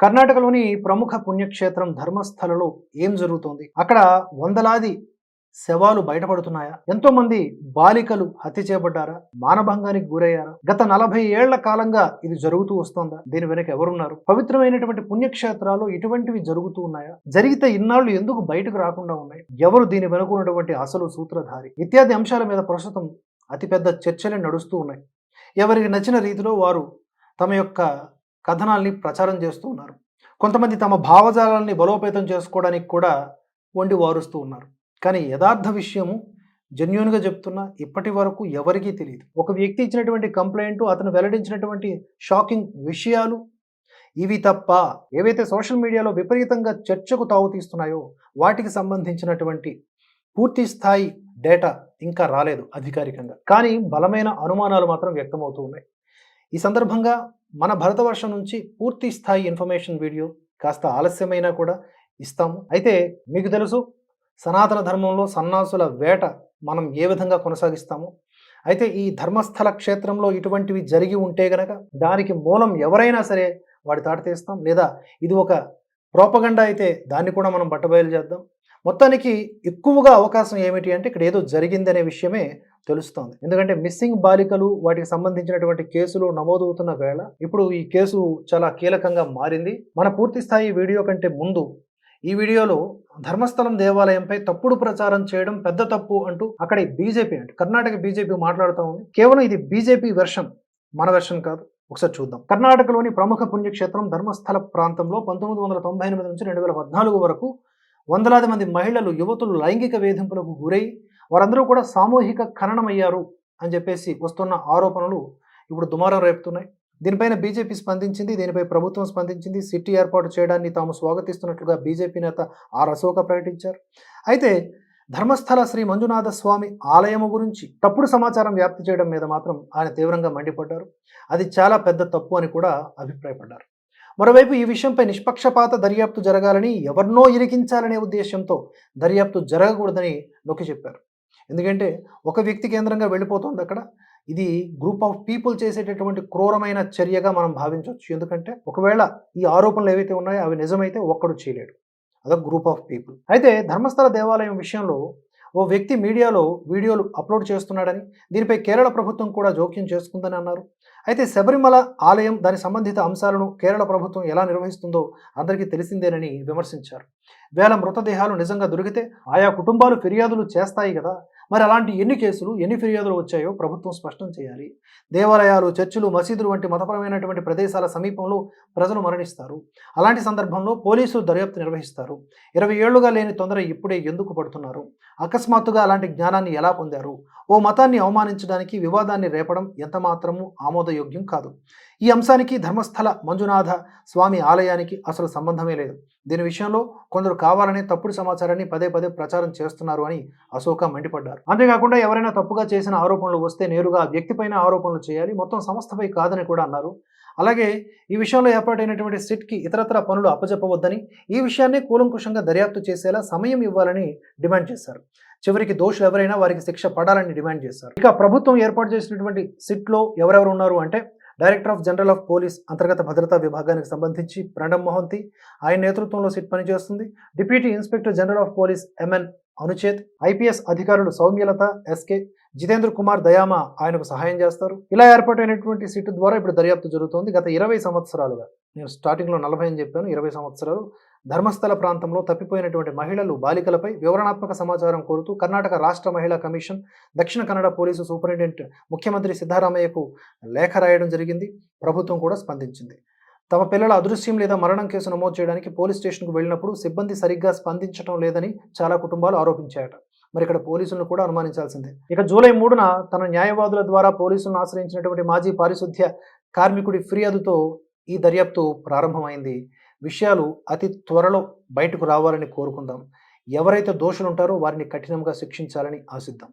కర్ణాటకలోని ప్రముఖ పుణ్యక్షేత్రం ధర్మస్థలలో ఏం జరుగుతోంది? అక్కడ వందలాది శవాలు బయటపడుతున్నాయా? ఎంతో మంది బాలికలు హత్య చేయబడ్డారా? మానభంగానికి గురయ్యారా? గత నలభై ఏళ్ళ కాలంగా ఇది జరుగుతూ వస్తోందా? దీని వెనక ఎవరున్నారు? పవిత్రమైనటువంటి పుణ్యక్షేత్రాలు ఇటువంటివి జరుగుతూ ఉన్నాయా? జరిగితే ఇన్నాళ్ళు ఎందుకు బయటకు రాకుండా ఉన్నాయి? ఎవరు దీని వెనుక ఉన్నటువంటి అసలు సూత్రధారి? ఇత్యాది అంశాల మీద ప్రస్తుతం అతిపెద్ద చర్చలే నడుస్తూ ఉన్నాయి. ఎవరికి నచ్చిన రీతిలో వారు తమ యొక్క కథనాల్ని ప్రచారం చేస్తూ ఉన్నారు. కొంతమంది తమ భావజాలాల్ని బలోపేతం చేసుకోవడానికి కూడా వండి వారుస్తూ ఉన్నారు. కానీ యథార్థ విషయము జెన్యున్గా చెప్తున్నా ఇప్పటి వరకు ఎవరికీ తెలియదు ఒక వ్యక్తి ఇచ్చినటువంటి కంప్లైంట్ అతను వెల్లడించినటువంటి షాకింగ్ విషయాలు ఇవి తప్ప ఏవైతే సోషల్ మీడియాలో విపరీతంగా చర్చకు తావుతీస్తున్నాయో వాటికి సంబంధించినటువంటి పూర్తి స్థాయి డేటా ఇంకా రాలేదు అధికారికంగా. కానీ బలమైన అనుమానాలు మాత్రం వ్యక్తమవుతూ ఉన్నాయి. ఈ సందర్భంగా మన భరతవర్షం నుంచి పూర్తి స్థాయి ఇన్ఫర్మేషన్ వీడియో కాస్త ఆలస్యమైనా కూడా ఇస్తాము. అయితే మీకు తెలుసు సనాతన ధర్మంలో సన్నాసుల వేట మనం ఏ విధంగా కొనసాగిస్తాము? అయితే ఈ ధర్మస్థల క్షేత్రంలో ఇటువంటివి జరిగి ఉంటే గనక దానికి మూలం ఎవరైనా సరే వాడి తాటతీస్తాం లేదా ఇది ఒక ప్రోపగండా అయితే దాన్ని కూడా మనం బట్టబయలు చేద్దాం. మొత్తానికి ఎక్కువగా అవకాశం ఏమిటి అంటే ఇక్కడ ఏదో జరిగిందనే విషయమే తెలుస్తోంది. ఎందుకంటే మిస్సింగ్ బాలికలు వాటికి సంబంధించినటువంటి కేసులు నమోదవుతున్న వేళ ఇప్పుడు ఈ కేసు చాలా కీలకంగా మారింది. మన పూర్తి స్థాయి వీడియో కంటే ముందు ఈ వీడియోలో ధర్మస్థలం దేవాలయంపై తప్పుడు ప్రచారం చేయడం పెద్ద తప్పు అంటూ అక్కడ బీజేపీ అంటే కర్ణాటక బీజేపీ మాట్లాడుతూ ఉంది. కేవలం ఇది బీజేపీ వెర్షన్ మన వెర్షన్ కాదు. ఒకసారి చూద్దాం. కర్ణాటకలోని ప్రముఖ పుణ్యక్షేత్రం ధర్మస్థల ప్రాంతంలో పంతొమ్మిది వందల తొంభై ఎనిమిది నుంచి రెండు వేల పద్నాలుగు వరకు వందలాది మంది మహిళలు యువతులు లైంగిక వేధింపులకు గురై వారందరూ కూడా సామూహిక ఖననమయ్యారు అని చెప్పేసి వస్తున్న ఆరోపణలు ఇప్పుడు దుమారం రేపుతున్నాయి. దీనిపైన బీజేపీ స్పందించింది దీనిపై ప్రభుత్వం స్పందించింది సిటీ ఏర్పాటు చేయడాన్ని తాము స్వాగతిస్తున్నట్లుగా బీజేపీ నేత ఆర్ అశోక ప్రకటించారు. అయితే ధర్మస్థల శ్రీ మంజునాథ స్వామి ఆలయము గురించి తప్పుడు సమాచారం వ్యాప్తి చేయడం మీద మాత్రం ఆయన తీవ్రంగా మండిపడ్డారు. అది చాలా పెద్ద తప్పు అని కూడా అభిప్రాయపడ్డారు. మరోవైపు ఈ విషయంపై నిష్పక్షపాత దర్యాప్తు జరగాలని ఎవరినో ఇరికించాలనే ఉద్దేశంతో దర్యాప్తు జరగకూడదని నొక్కి చెప్పారు. ఎందుకంటే ఒక వ్యక్తి కేంద్రంగా వెళ్ళిపోతుంది అక్కడ. ఇది గ్రూప్ ఆఫ్ పీపుల్ చేసేటటువంటి క్రూరమైన చర్యగా మనం భావించవచ్చు. ఎందుకంటే ఒకవేళ ఈ ఆరోపణలు ఏవైతే ఉన్నాయో అవి నిజమైతే ఒక్కడు చేయలేడు. అదొక గ్రూప్ ఆఫ్ పీపుల్ అయితే ధర్మస్థల దేవాలయం విషయంలో ఓ వ్యక్తి మీడియాలో వీడియోలు అప్లోడ్ చేస్తున్నాడని దీనిపై కేరళ ప్రభుత్వం కూడా జోక్యం చేసుకుందని అన్నారు. అయితే శబరిమల ఆలయం దాని సంబంధిత అంశాలను కేరళ ప్రభుత్వం ఎలా నిర్వహిస్తుందో అందరికీ తెలిసిందేనని విమర్శించారు. వేల మృతదేహాలు నిజంగా దొరికితే ఆయా కుటుంబాలు ఫిర్యాదులు చేస్తాయి కదా. మరి అలాంటి ఎన్ని కేసులు ఎన్ని ఫిర్యాదులు వచ్చాయో ప్రభుత్వం స్పష్టం చేయాలి. దేవాలయాలు చర్చిలు మసీదులు వంటి మతపరమైనటువంటి ప్రదేశాల సమీపంలో ప్రజలు మరణిస్తారు. అలాంటి సందర్భంలో పోలీసులు దర్యాప్తు నిర్వహిస్తారు. ఇరవై ఏళ్ళుగా లేని తొందర ఇప్పుడే ఎందుకు పడుతున్నారు? అకస్మాత్తుగా అలాంటి జ్ఞానాన్ని ఎలా పొందారు? ఓ మతాన్ని అవమానించడానికి వివాదాన్ని రేపడం ఎంతమాత్రమూ ఆమోదయోగ్యం కాదు. ఈ అంశానికి ధర్మస్థల మంజునాథ స్వామి ఆలయానికి అసలు సంబంధమే లేదు. దీని విషయంలో కొందరు కావాలనే తప్పుడు సమాచారాన్ని పదే పదే ప్రచారం చేస్తున్నారు అని అశోక మండిపడ్డారు. అంతేకాకుండా ఎవరైనా తప్పుగా చేసిన ఆరోపణలు వస్తే నేరుగా వ్యక్తిపైన ఆరోపణలు చేయాలి. మొత్తం సంస్థపై కాదని కూడా అన్నారు. అలాగే ఈ విషయంలో ఏర్పాటైనటువంటి సిట్కి ఇతరత్ర పనులు అప్పజెప్పవద్దని ఈ విషయాన్ని కూలంకుషంగా దర్యాప్తు చేసేలా సమయం ఇవ్వాలని డిమాండ్ చేశారు. చివరికి దోషులు ఎవరైనా వారికి శిక్ష పడాలని డిమాండ్ చేశారు. ఇక ప్రభుత్వం ఏర్పాటు చేసినటువంటి సిట్లో ఎవరెవరు ఉన్నారు అంటే director of general of police అంతర్గత భద్రతా విభాగానికి సంబంధించి ప్రణబ్ మోహంతి ఆయన నేతృత్వంలో సిట్ పనిచేస్తుంది deputy inspector general of police M N Anuchet IPS అధికారులు సౌమ్యలత ఎస్కే జితేంద్ర కుమార్ దయామ ఆయనకు సహాయం చేస్తారు. ఇలా ఏర్పాటైనటువంటి సిట్ ద్వారా ఇప్పుడు దర్యాప్తు జరుగుతోంది. గత ఇరవై సంవత్సరాలుగా నేను స్టార్టింగ్లో నలభై అని చెప్పాను. ఇరవై సంవత్సరాలు ధర్మస్థల ప్రాంతంలో తప్పిపోయినటువంటి మహిళలు బాలికలపై వివరణాత్మక సమాచారం కోరుతూ కర్ణాటక రాష్ట్ర మహిళా కమిషన్ దక్షిణ కన్నడ పోలీసు సూపరింటెండెంట్ ముఖ్యమంత్రి సిద్ధారామయ్యకు లేఖ రాయడం జరిగింది. ప్రభుత్వం కూడా స్పందించింది. తమ పిల్లల అదృశ్యం లేదా మరణం కేసు నమోదు చేయడానికి పోలీస్ స్టేషన్కు వెళ్ళినప్పుడు సిబ్బంది సరిగ్గా స్పందించడం లేదని చాలా కుటుంబాలు ఆరోపించాయట. మరి ఇక్కడ పోలీసులను కూడా అనుమానించాల్సిందే. ఇక జూలై మూడున తన న్యాయవాదుల ద్వారా పోలీసులను ఆశ్రయించినటువంటి మాజీ పారిశుద్ధ్య కార్మికుడి ఫిర్యాదుతో ఈ దర్యాప్తు ప్రారంభమైంది. విషయాలు అతి త్వరలో బయటకు రావాలని కోరుకుందాం. ఎవరైతే దోషులు ఉంటారో వారిని కఠినంగా శిక్షించాలని ఆశిద్దాం.